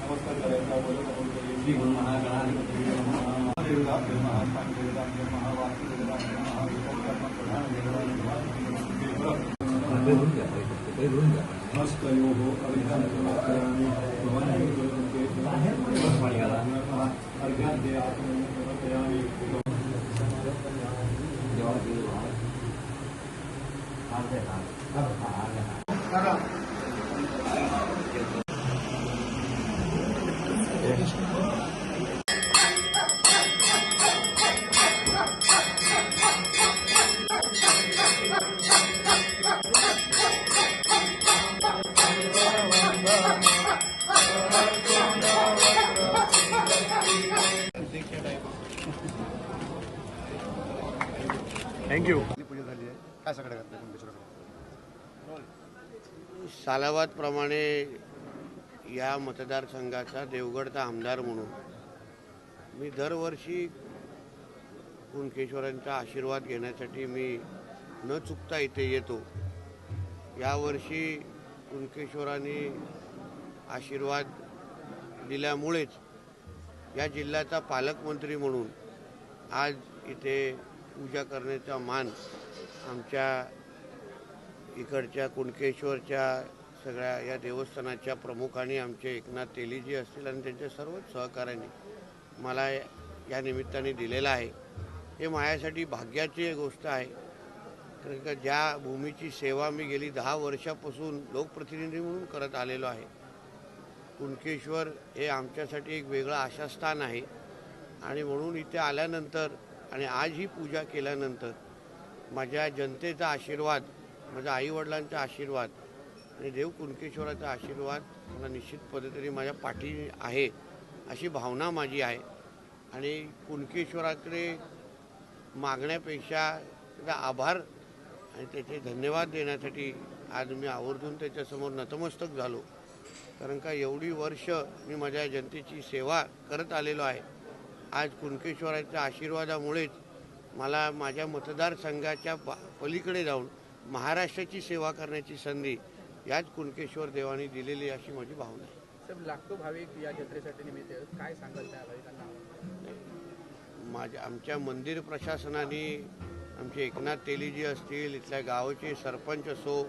नमस्कार करायचा बोलत आपण श्री गुरु नमस्कयो हो अभिज्ञानकराणि भवानी अर्घ्याद्य आत्मयामी थँक्यू पूजा झाली आहे? काय सगळं घातलं सालाबादप्रमाणे या मतदारसंघाचा देवगडचा आमदार म्हणून मी दरवर्षी कुणकेश्वरांचा आशीर्वाद घेण्यासाठी मी न चुकता इथे येतो. यावर्षी कुणकेश्वरांनी आशीर्वाद दिल्यामुळेच या जिल्ह्याचा पालकमंत्री म्हणून आज इथे पूजा करण्याचा मान आमच्या इकडच्या कुणकेश्वरच्या सगळ्या या देवस्थानाच्या प्रमुखांनी आमचे एकनाथ तेलीजी असतील आणि त्यांच्या सर्वच सहकाऱ्यांनी मला या निमित्ताने दिलेलं आहे. हे माझ्यासाठी भाग्याची गोष्ट आहे. कारण का ज्या भूमीची सेवा मी गेली दहा वर्षापासून लोकप्रतिनिधी म्हणून करत आलेलो आहे. कुणकेश्वर हे आमच्यासाठी एक वेगळं आशास्थान आहे. आणि म्हणून इथे आल्यानंतर आणि आज ही पूजा केल्यानंतर माझ्या जनतेचा आशीर्वाद माझ्या आईवडिलांचा आशीर्वाद आणि देव कुणकेश्वराचा आशीर्वाद मला निश्चित पद्धतीने माझ्या पाठी आहे अशी भावना माझी आहे. आणि कुणकेश्वराकडे मागण्यापेक्षा त्याचा आभार आणि त्याचे धन्यवाद देण्यासाठी आज मी आवर्जून त्याच्यासमोर नतमस्तक झालो. कारण का एवढी वर्ष मी माझ्या जनतेची सेवा करत आलेलो आहे. आज कुणकेश्वराच्या आशीर्वादामुळेच मला माझ्या मतदारसंघाच्या प- पलीकडे जाऊन महाराष्ट्राची सेवा करण्याची संधी याच कुणकेश्वर देवाने दिलेली अशी माझी भावना आहे साहेब लाखो भाविक या जत्रेसाठी निमित्त. काय त्या भाविकांना माझ्या आमच्या मंदिर प्रशासनाने आमचे एकनाथ तेलीजी असतील इथल्या गावाचे सरपंच असो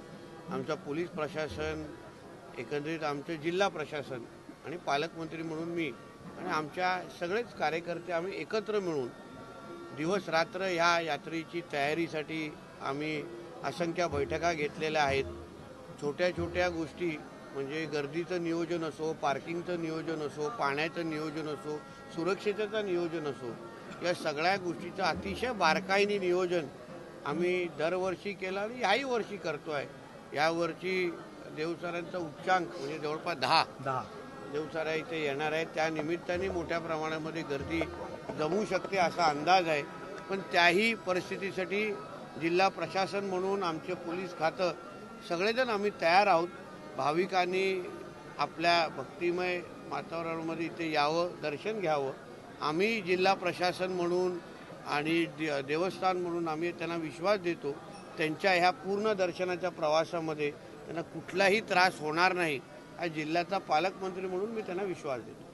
आमचं पोलीस प्रशासन एकंदरीत आमचं जिल्हा प्रशासन आणि पालकमंत्री म्हणून मी आणि आमच्या सगळेच कार्यकर्ते आम्ही एकत्र मिळून दिवस रात्र ह्या यात्रेची तयारीसाठी आम्ही असंख्य बैठका घेतलेल्या आहेत. छोट्या छोट्या गोष्टी म्हणजे गर्दीचं नियोजन असो पार्किंगचं नियोजन असो पाण्याचं नियोजन असो सुरक्षिततेचं नियोजन असो या सगळ्या गोष्टीचं अतिशय बारकाईने नियोजन आम्ही दरवर्षी केलं आणि याही वर्षी करतो आहे यावर्षी देवसरांचा उच्चांक म्हणजे जवळपास दहा. दहा. देवसारा इथे येणार आहेत. त्या निमित्ताने मोठ्या प्रमाणामध्ये गर्दी जमू शकते असा अंदाज आहे. पण त्याही परिस्थितीसाठी जिल्हा प्रशासन म्हणून आमचे पोलीस खातं सगळेजण आम्ही तयार आहोत. भाविकांनी आपल्या भक्तिमय वातावरणामध्ये इथे यावं दर्शन घ्यावं. आम्ही जिल्हा प्रशासन म्हणून आणि दे- देवस्थान म्हणून आम्ही त्यांना विश्वास देतो. त्यांच्या ह्या पूर्ण दर्शनाच्या प्रवासामध्ये त्यांना कुठलाही त्रास होणार नाही. जिल्ह्याचा पालकमंत्री म्हणून मी त्यांना विश्वास देतो.